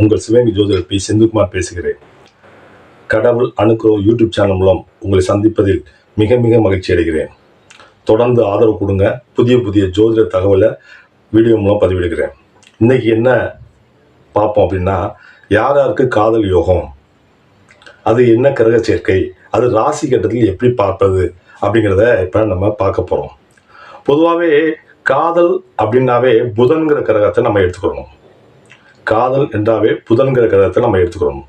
உங்கள் சிவகங்கை ஜோதிடர் பி செந்தில்குமார் பேசுகிறேன். கடவுள் அணுக்கோ யூடியூப் சேனல் மூலம் உங்களை சந்திப்பதில் மிக மிக மகிழ்ச்சி அடைகிறேன். தொடர்ந்து ஆதரவு கொடுங்க. புதிய புதிய ஜோதிட தகவலை வீடியோ மூலம் பதிவிடுகிறேன். இன்னைக்கு என்ன பார்ப்போம் அப்படின்னா யார் யாருக்கு காதல் யோகம்? அது என்ன கிரக சேர்க்கை? அது ராசி கட்டத்தில் எப்படி பார்ப்பது அப்படிங்கிறத இப்போ நம்ம பார்க்க போகிறோம் பொதுவாகவே காதல் அப்படின்னாவே புதன்கிற கிரகத்தை நம்ம எடுத்துக்கணும். காதல் என்றாவே புதன்கிற கிரகத்தை நம்ம எடுத்துக்கிறோம்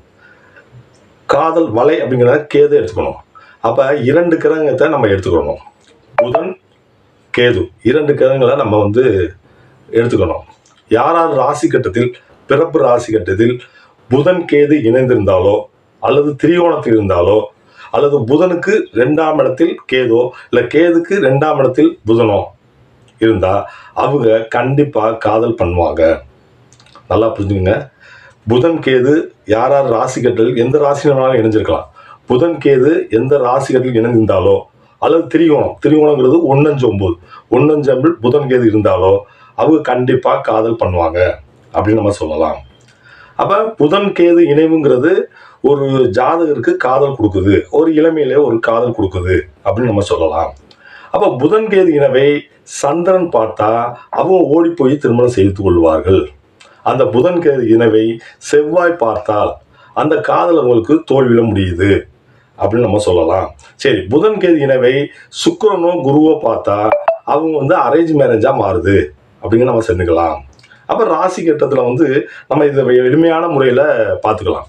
காதல் வலை அப்படிங்கிறத கேது எடுத்துக்கணும். அப்போ இரண்டு கிரகத்தை நம்ம எடுத்துக்கணும். புதன் கேது. இரண்டு கிரகங்களை நம்ம வந்து எடுத்துக்கணும். யாராவது ராசி கட்டத்தில் பிறப்பு ராசி கட்டத்தில் புதன் கேது இணைந்திருந்தாலோ அல்லது திரிகோணத்தில் இருந்தாலோ அல்லது புதனுக்கு ரெண்டாம் இடத்தில் கேதோ இல்லை கேதுக்கு ரெண்டாம் இடத்தில் புதனோ இருந்தால் அவங்க கண்டிப்பாக காதல் பண்ணுவாங்க. நல்லா புரிஞ்சுக்கோங்க. புதன் கேது யார் யார் ராசி எந்த ராசினாலும் இணைஞ்சிருக்கலாம். புதன் கேது எந்த ராசிக்கட்டில் இணைந்திருந்தாலோ அல்லது திரிகோணம் திரிகோணங்கிறது ஒன்னஞ்சு ஒம்பது. ஒன்னஞ்சு அம்பிள் புதன் கேது இருந்தாலோ அவங்க கண்டிப்பாக காதல் பண்ணுவாங்க அப்படின்னு நம்ம சொல்லலாம். அப்போ புதன் கேது இணைவுங்கிறது ஒரு ஜாதகருக்கு காதல் கொடுக்குது. ஒரு இளமையிலே ஒரு காதல் கொடுக்குது அப்படின்னு நம்ம சொல்லலாம். அப்போ புதன் கேது இனவை சந்திரன் பார்த்தா அவங்க ஓடி போய் திருமணம் செய்து கொள்வார்கள். அந்த புதன் கேது இனவை செவ்வாய் பார்த்தால் அந்த காதல் அவங்களுக்கு தோல்விட முடியுது அப்படின்னு நம்ம சொல்லலாம். சரி புதன் கேது இனவை சுக்கரனோ குருவோ பார்த்தா அவங்க வந்து அரேஞ்ச் மேரேஜாக மாறுது அப்படின்னு நம்ம செஞ்சுக்கலாம். அப்போ ராசி கட்டத்தில் வந்து நம்ம இதை எளிமையான முறையில் பார்த்துக்கலாம்.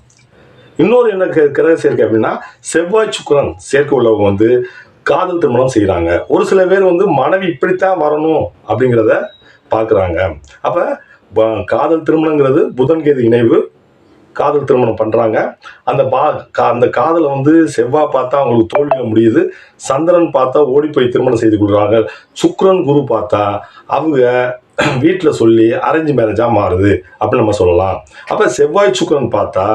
இன்னொரு என்ன கிரக சேர்க்கை அப்படின்னா செவ்வாய் சுக்கரன் சேர்க்கை உள்ளவங்க வந்து காதல் திருமணம் செய்கிறாங்க ஒரு சில பேர் வந்து மனைவி இப்படித்தான் வரணும் அப்படிங்கிறத பார்க்குறாங்க. அப்போ காதல் திருமணங்கிறது புதன் கேது இணைவு. காதல் திருமணம் பண்ணுறாங்க அந்த பா கா அந்த காதலை வந்து செவ்வாய் பார்த்தா அவங்களுக்கு தோல்வியில் முடியுது. சந்திரன் பார்த்தா ஓடி போய் திருமணம் செய்து கொடுக்குறாங்க சுக்ரன் குரு பார்த்தா அவங்க வீட்டில் சொல்லி அரேஞ்ச் மேரேஜாக மாறுது அப்படின்னு நம்ம சொல்லலாம். அப்போ செவ்வாய் சுக்ரன் பார்த்தா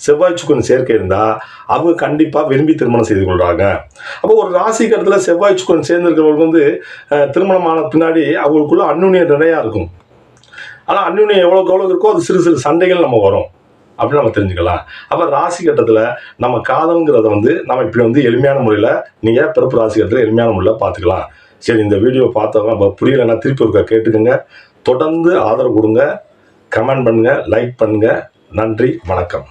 செவ்வாய் சுக்கிரன் சேர்க்கை இருந்தால் அவங்க கண்டிப்பாக விரும்பி திருமணம் செய்து கொள்கிறாங்க அப்போ ஒரு ராசி கட்டத்தில் செவ்வாய் சுக்கரன் சேர்ந்திருக்கிறவங்களுக்கு வந்து திருமணமான திருமணம் ஆன பின்னாடி அவங்களுக்குள்ள அந்யுன்யம் நிறையா இருக்கும். ஆனால் அந்யுன்யம் எவ்வளோக்கு எவ்வளோ இருக்கோ அது சிறு சிறு சண்டைகள் நம்ம வரும். அப்படின்னு நம்ம தெரிஞ்சுக்கலாம். அப்போ ராசி கட்டத்தில் நம்ம காதலுங்கிறத வந்து நம்ம இப்படி வந்து எளிமையான முறையில் நீங்கள் பிறப்பு ராசி கட்டத்தில் எளிமையான முறையில் பார்த்துக்கலாம் சரி இந்த வீடியோ பார்த்தவங்க நம்ம புரியலைன்னா திருப்பி ஒருக்கா கேட்டுக்கோங்க. தொடர்ந்து ஆதரவு கொடுங்க. கமெண்ட் பண்ணுங்கள் லைக் பண்ணுங்கள் நன்றி வணக்கம்.